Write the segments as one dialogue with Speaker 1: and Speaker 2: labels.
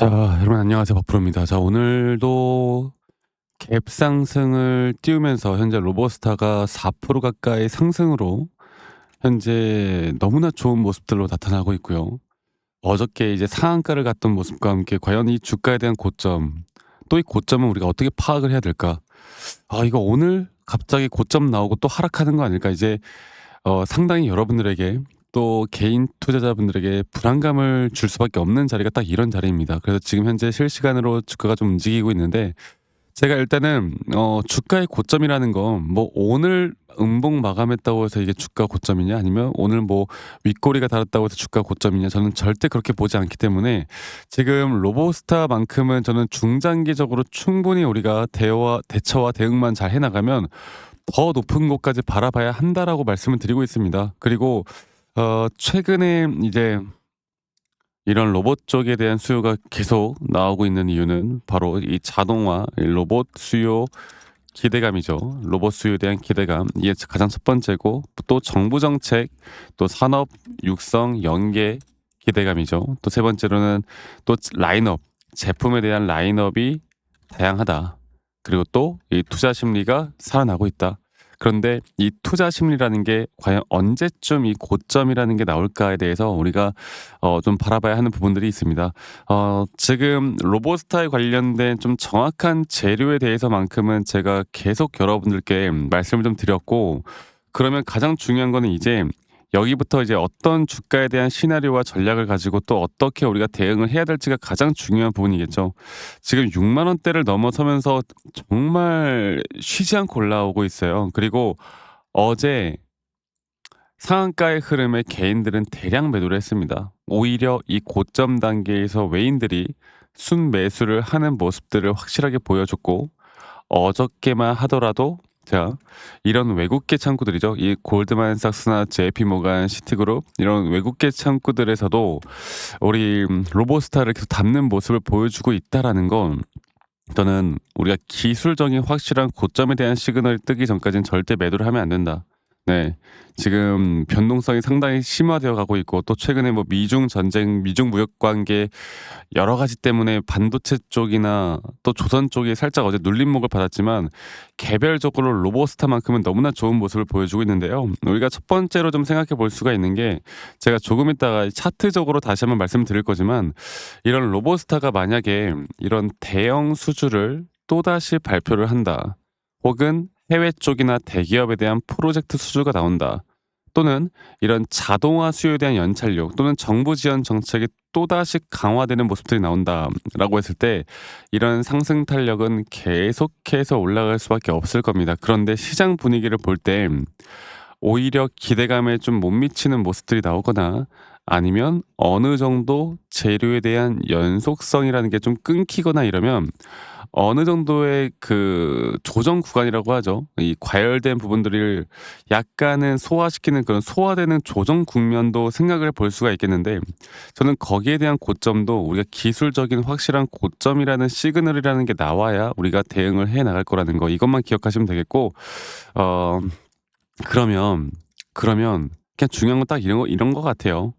Speaker 1: 자, 여러분 안녕하세요. 버프로입니다. 자, 오늘도 갭 상승을 띄우면서 현재 로버스타가 4% 가까이 상승으로 현재 너무나 좋은 모습들로 나타나고 있고요. 어저께 이제 상한가를 갔던 모습과 함께 과연 이 주가에 대한 고점, 또 이 고점은 우리가 어떻게 파악을 해야 될까? 아, 이거 오늘 갑자기 고점 나오고 또 하락하는 거 아닐까? 이제 어, 상당히 여러분들에게 또 개인 투자자분들에게 불안감을 줄 수밖에 없는 자리가 딱 이런 자리입니다. 그래서 지금 현재 실시간으로 주가가 좀 움직이고 있는데 제가 일단은 어 주가의 고점이라는 건 뭐 오늘 음봉 마감했다고 해서 이게 주가 고점이냐 아니면 오늘 뭐 윗꼬리가 달았다고 해서 주가 고점이냐 저는 절대 그렇게 보지 않기 때문에 지금 로보스타만큼은 저는 중장기적으로 충분히 우리가 대화 대처와 대응만 잘 해나가면 더 높은 곳까지 바라봐야 한다라고 말씀을 드리고 있습니다. 그리고 어 최근에 이제 이런 로봇 쪽에 대한 수요가 계속 나오고 있는 이유는 바로 이 자동화, 이 로봇 수요 기대감이죠. 로봇 수요에 대한 기대감. 이게 가장 첫 번째고 또 정부 정책, 또 산업 육성 연계 기대감이죠. 또 세 번째로는 또 라인업, 제품에 대한 라인업이 다양하다. 그리고 또 이 투자 심리가 살아나고 있다. 그런데 이 투자 심리라는 게 과연 언제쯤 이 고점이라는 게 나올까에 대해서 우리가 어, 좀 바라봐야 하는 부분들이 있습니다. 어, 지금 로보스타에 관련된 좀 정확한 재료에 대해서만큼은 제가 계속 여러분들께 말씀을 좀 드렸고 그러면 가장 중요한 거는 이제 여기부터 이제 어떤 주가에 대한 시나리오와 전략을 가지고 또 어떻게 우리가 대응을 해야 될지가 가장 중요한 부분이겠죠. 지금 6만 원대를 넘어서면서 정말 쉬지 않고 올라오고 있어요. 그리고 어제 상한가의 흐름에 개인들은 대량 매도를 했습니다. 오히려 이 고점 단계에서 외인들이 순매수를 하는 모습들을 확실하게 보여줬고 어저께만 하더라도 자, 이런 외국계 창구들이죠. 이 골드만삭스나 JP모간, 시티그룹 이런 외국계 창구들에서도 우리 로보스타를 계속 담는 모습을 보여주고 있다라는 건 저는 우리가 기술적인 확실한 고점에 대한 시그널이 뜨기 전까지는 절대 매도를 하면 안 된다. 네. 지금 변동성이 상당히 심화되어 가고 있고 또 최근에 뭐 미중 전쟁, 미중 무역 관계 여러 가지 때문에 반도체 쪽이나 또 조선 쪽이 살짝 어제 눌림목을 받았지만 개별적으로 로보스타만큼은 너무나 좋은 모습을 보여주고 있는데요. 우리가 첫 번째로 좀 생각해 볼 수가 있는 게 제가 조금 있다가 차트적으로 다시 한번 말씀드릴 거지만 이런 로보스타가 만약에 이런 대형 수주를 또다시 발표를 한다. 혹은 해외 쪽이나 대기업에 대한 프로젝트 수주가 나온다. 또는 이런 자동화 수요에 대한 연착륙 또는 정부 지원 정책이 또다시 강화되는 모습들이 나온다라고 했을 때 이런 상승 탄력은 계속해서 올라갈 수밖에 없을 겁니다. 그런데 시장 분위기를 볼 때 오히려 기대감에 좀 못 미치는 모습들이 나오거나 아니면 어느 정도 재료에 대한 연속성이라는 게 좀 끊기거나 이러면 어느 정도의 그 조정 구간이라고 하죠. 이 과열된 부분들을 약간은 소화시키는 그런 소화되는 조정 국면도 생각을 볼 수가 있겠는데 저는 거기에 대한 고점도 우리가 기술적인 확실한 고점이라는 시그널이라는 게 나와야 우리가 대응을 해 나갈 거라는 거 이것만 기억하시면 되겠고 어 그러면 그러면 그냥 중요한 건 딱 이런 거 이런 거 같아요.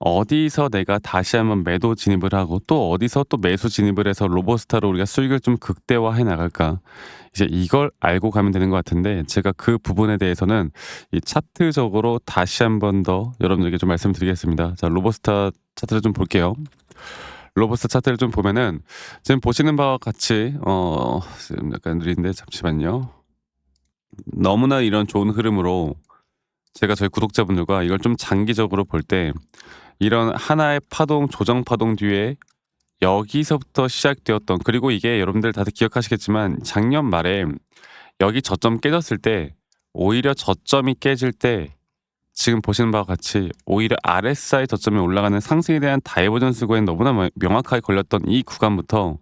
Speaker 1: 어디서 내가 다시 한번 매도 진입을 하고 또 어디서 또 매수 진입을 해서 로보스타로 우리가 수익을 좀 극대화해 나갈까? 이제 이걸 알고 가면 되는 것 같은데 제가 그 부분에 대해서는 이 차트적으로 다시 한번 더 여러분들에게 좀 말씀드리겠습니다. 자, 로보스타 차트를 좀 볼게요. 로보스타 차트를 좀 보면은 지금 보시는 바와 같이 어 지금 약간 느린데 잠시만요. 너무나 이런 좋은 흐름으로 제가 저희 구독자분들과 이걸 좀 장기적으로 볼 때 이런 하나의 파동 조정 파동 뒤에 여기서부터 시작되었던 그리고 이게 여러분들 다들 기억하시겠지만 작년 말에 여기 저점 깨졌을 때 오히려 저점이 깨질 때 지금 보시는 바와 같이 오히려 RSI 저점이 올라가는 상승에 대한 다이버전스 구에 너무나 명- 명확하게 걸렸던 이 구간부터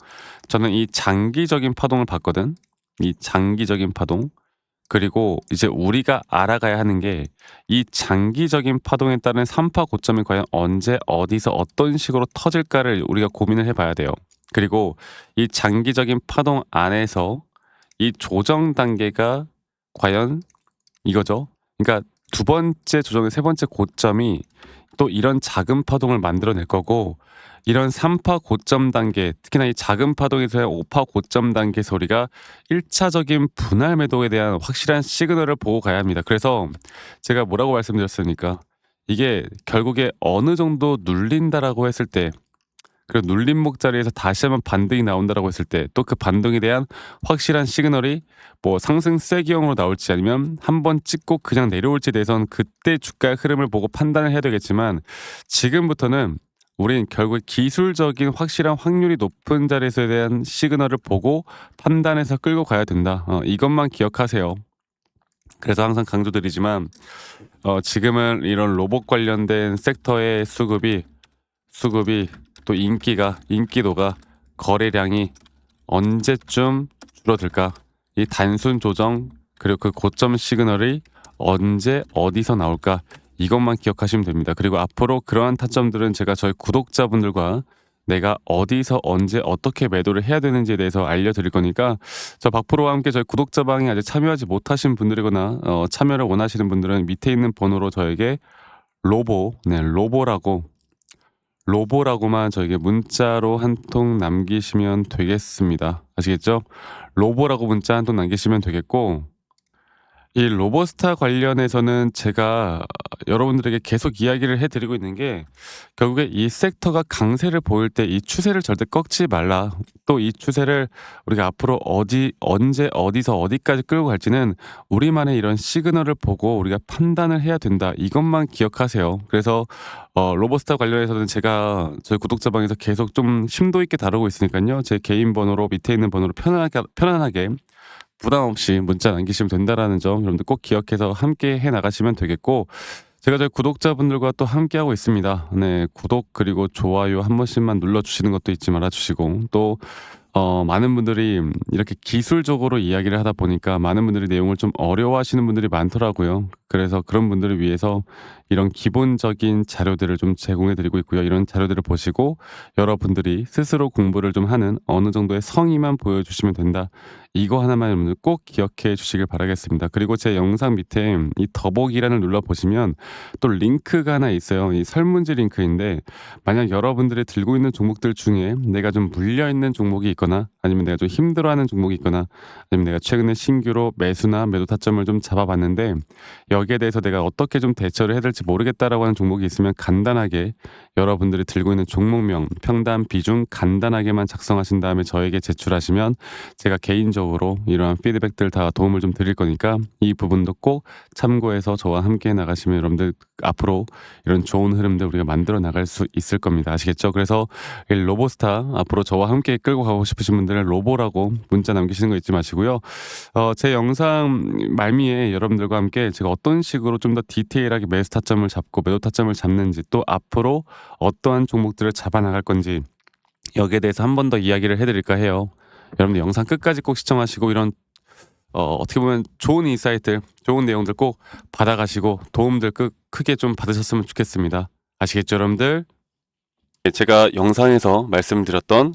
Speaker 1: 저는 이 장기적인 파동을 봤거든. 이 장기적인 파동. 그리고 이제 우리가 알아가야 하는 게 이 장기적인 파동에 따른 3파 고점이 과연 언제 어디서 어떤 식으로 터질까를 우리가 고민을 해봐야 돼요. 그리고 이 장기적인 파동 안에서 이 조정 단계가 과연 이거죠. 그러니까 두 번째 조정의 세 번째 고점이 또 이런 작은 파동을 만들어낼 거고 이런 3파 고점 단계 특히나 이 작은 파동에서의 5파 고점 단계 소리가 1차적인 분할 매도에 대한 확실한 시그널을 보고 가야 합니다. 그래서 제가 뭐라고 말씀드렸습니까? 이게 결국에 어느 정도 눌린다라고 했을 때 그 눌림목 자리에서 다시 한번 반등이 나온다라고 했을 때 또 그 반등에 대한 확실한 시그널이 뭐 상승 쐐기형으로 나올지 아니면 한번 찍고 그냥 내려올지에 대해서는 그때 주가의 흐름을 보고 판단을 해야 되겠지만 지금부터는 우린 결국 기술적인 확실한 확률이 높은 자리에서에 대한 시그널을 보고 판단해서 끌고 가야 된다. 어, 이것만 기억하세요. 그래서 항상 강조드리지만 어, 지금은 이런 로봇 관련된 섹터의 수급이 수급이 또 인기가 인기도가 거래량이 언제쯤 줄어들까? 이 단순 조정 그리고 그 고점 시그널이 언제 어디서 나올까? 이것만 기억하시면 됩니다. 그리고 앞으로 그러한 타점들은 제가 저희 구독자분들과 내가 어디서 언제 어떻게 매도를 해야 되는지에 대해서 알려드릴 거니까 저 박프로와 함께 저희 구독자방에 아직 참여하지 못하신 분들이거나 어, 참여를 원하시는 분들은 밑에 있는 번호로 저에게 로보, 네 로보라고 로보라고만 저에게 문자로 한 통 남기시면 되겠습니다. 아시겠죠? 로보라고 문자 한 통 남기시면 되겠고 이 로버스타 관련해서는 제가 여러분들에게 계속 이야기를 해드리고 있는 게 결국에 이 섹터가 강세를 보일 때 이 추세를 절대 꺾지 말라. 또 이 추세를 우리가 앞으로 어디 언제 어디서 어디까지 끌고 갈지는 우리만의 이런 시그널을 보고 우리가 판단을 해야 된다. 이것만 기억하세요. 그래서 어, 로버스타 관련해서는 제가 저희 구독자방에서 계속 좀 심도 있게 다루고 있으니까요. 제 개인 번호로 밑에 있는 번호로 편안하게 편안하게 부담 없이 문자 남기시면 된다라는 점 여러분들 꼭 기억해서 함께 해 나가시면 되겠고 제가 저희 구독자분들과 또 함께 하고 있습니다. 네, 구독 그리고 좋아요 한 번씩만 눌러 주시는 것도 잊지 말아 주시고 또 어, 많은 분들이 이렇게 기술적으로 이야기를 하다 보니까 많은 분들이 내용을 좀 어려워하시는 분들이 많더라고요. 그래서 그런 분들을 위해서 이런 기본적인 자료들을 좀 제공해 드리고 있고요. 이런 자료들을 보시고 여러분들이 스스로 공부를 좀 하는 어느 정도의 성의만 보여주시면 된다. 이거 하나만 여러분들 꼭 기억해 주시길 바라겠습니다. 그리고 제 영상 밑에 이 더보기란을 눌러 보시면 또 링크가 하나 있어요. 이 설문지 링크인데 만약 여러분들이 들고 있는 종목들 중에 내가 좀 물려 있는 종목이 있거나 아니면 내가 좀 힘들어하는 종목이 있거나 아니면 내가 최근에 신규로 매수나 매도 타점을 좀 잡아봤는데 여기에 대해서 내가 어떻게 좀 대처를 해야 될지 모르겠다라고 하는 종목이 있으면 간단하게 여러분들이 들고 있는 종목명, 평단, 비중 간단하게만 작성하신 다음에 저에게 제출하시면 제가 개인적으로 이러한 피드백들 다 도움을 좀 드릴 거니까 이 부분도 꼭 참고해서 저와 함께 나가시면 여러분들 앞으로 이런 좋은 흐름들 우리가 만들어 나갈 수 있을 겁니다. 아시겠죠? 그래서 이 로보스타 앞으로 저와 함께 끌고 가고 싶으신 분들은 로보라고 문자 남기시는 거 잊지 마시고요. 어, 제 영상 말미에 여러분들과 함께 제가 어떤 식으로 좀 더 디테일하게 매수 타 점을 잡고 매도 타점을 잡는지 또 앞으로 어떠한 종목들을 잡아 나갈 건지 여기에 대해서 한 번 더 이야기를 해드릴까 해요. 여러분들 영상 끝까지 꼭 시청하시고 이런 어, 어떻게 보면 좋은 인사이트들, 좋은 내용들 꼭 받아가시고 도움들 크, 크게 좀 받으셨으면 좋겠습니다. 아시겠죠, 여러분들? 네, 제가 영상에서 말씀드렸던